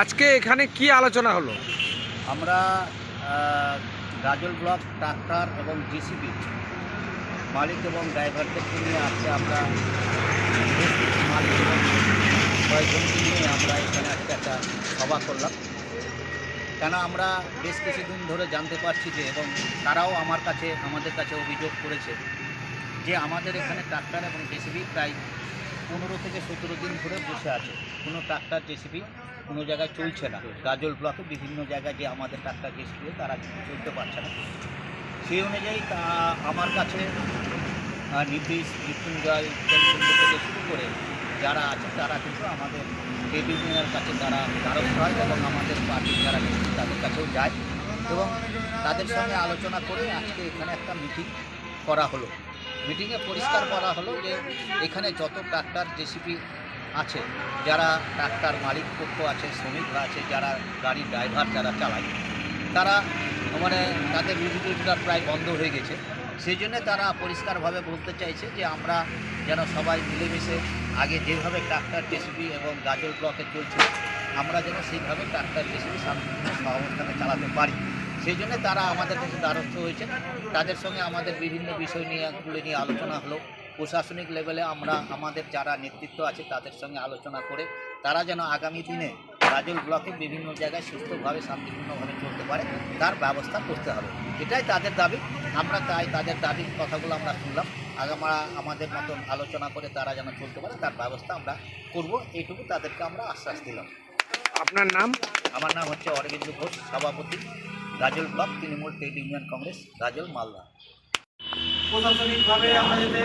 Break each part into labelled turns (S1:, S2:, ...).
S1: আজকে এখানে কি আলোচনা হলো?
S2: আমরা গাজল ব্লক, ট্রাক্টর এবং জিসিবি মালিক এবং ড্রাইভারদেরকে নিয়ে আজকে আমরা মালিক এবং কয়েকজনকে নিয়ে আমরা এখানে আজকে একটা সভা করলাম। কেন আমরা বেশ কিছুদিন ধরে জানতে পারছি যে, এবং তারাও আমার কাছে, আমাদের কাছে অভিযোগ করেছে যে, আমাদের এখানে ট্রাক্টর এবং জেসিবি প্রায় পনেরো থেকে সতেরো দিন ধরে বসে আছে। কোনো ট্রাক্টর জেসিবি কোনো জায়গায় চলছে না। গাজল ব্লকে বিভিন্ন জায়গায় যে আমাদের ট্রাক্টর জেসিবি তারা চলতে পারছে না। সেই অনুযায়ী তা আমার কাছে নির্দেশ, মৃত্যুঞ্জয় থেকে শুরু করে যারা আছে তারা কিন্তু আমাদের ট্রেড কাছে তারা দ্বারস্থ হয় এবং আমাদের পার্টির যারা তাদের কাছেও যায়। এবং তাদের সঙ্গে আলোচনা করে আজকে এখানে একটা মিটিং করা হলো। মিটিংয়ে পরিষ্কার করা হলো যে এখানে যত ট্রাক্টর জেসিপি আছে, যারা ট্রাক্টর মালিক পক্ষ আছে, শ্রমিকরা আছে, যারা গাড়ির ড্রাইভার যারা চালায়, তারা মানে তাদের রুজি প্রায় বন্ধ হয়ে গেছে। সেই জন্য তারা পরিষ্কারভাবে বলতে চাইছে যে আমরা যেন সবাই মিলেমিশে আগে যেভাবে ট্রাক্টর জেসিবি এবং গাজল ব্লকে চলছে, আমরা যেন সেইভাবে ট্রাক্টর জেসিবি শান্তিপূর্ণ সহাবস্থানে চালাতে পারি। সেই জন্য তারা আমাদের কাছে দ্বারস্থ হয়েছে। তাদের সঙ্গে আমাদের বিভিন্ন বিষয় নিয়ে গুলো নিয়ে আলোচনা হলো। প্রশাসনিক লেভেলে আমরা আমাদের যারা নেতৃত্ব আছে তাদের সঙ্গে আলোচনা করে তারা যেন আগামী দিনে গাজল ব্লকে বিভিন্ন জায়গায় সুস্থভাবে শান্তিপূর্ণভাবে চলতে পারে তার ব্যবস্থা করতে হবে। এটাই তাদের দাবি। আমরা তাই তাদের দাবির কথাগুলো আমরা শুনলাম। আমরা আমাদের মতন আলোচনা করে তারা যেন চলতে পারে তার ব্যবস্থা আমরা করব। এইটুকু তাদেরকে আমরা আশ্বাস দিলাম।
S1: আপনার নাম?
S2: আমার নাম হচ্ছে অরবিন্দ ঘোষ সভাপতি। Gazole block, Trinamool trade union congress Gazole Malda.
S3: প্রশাসনিকভাবে আমরা যাতে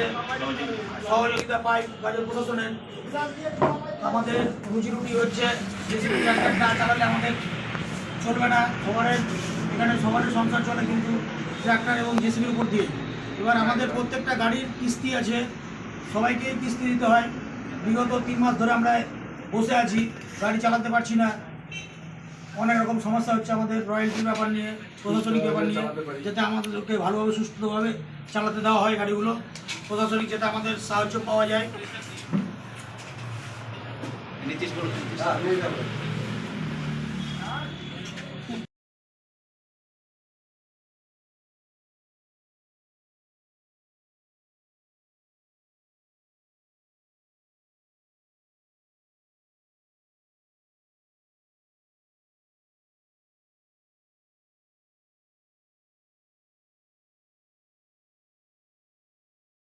S3: সহযোগিতা পাই গাজল প্রশাসনের, আমাদের রুজি রুটি হচ্ছে জেসিবি ট্রাক্টর না চালালে আমাদের চলবে না সবারের, এখানে সবারের সংসার চলে কিন্তু ট্রাক্টর এবং জেসিবির উপর দিয়ে। এবার আমাদের প্রত্যেকটা গাড়ির কিস্তি আছে সবাইকেই কিস্তি দিতে হয়। বিগত তিন মাস ধরে আমরা বসে আছি, গাড়ি চালাতে পারছি না। অনেক রকম সমস্যা হচ্ছে আমাদের রয়্যালটির ব্যাপার নিয়ে প্রশাসনিক ব্যাপার নিয়ে যাতে আমাদেরকে ভালোভাবে সুস্থভাবে চালাতে দেওয়া হয় গাড়িগুলো প্রশাসনিক যাতে আমাদের সাহায্য পাওয়া যায়।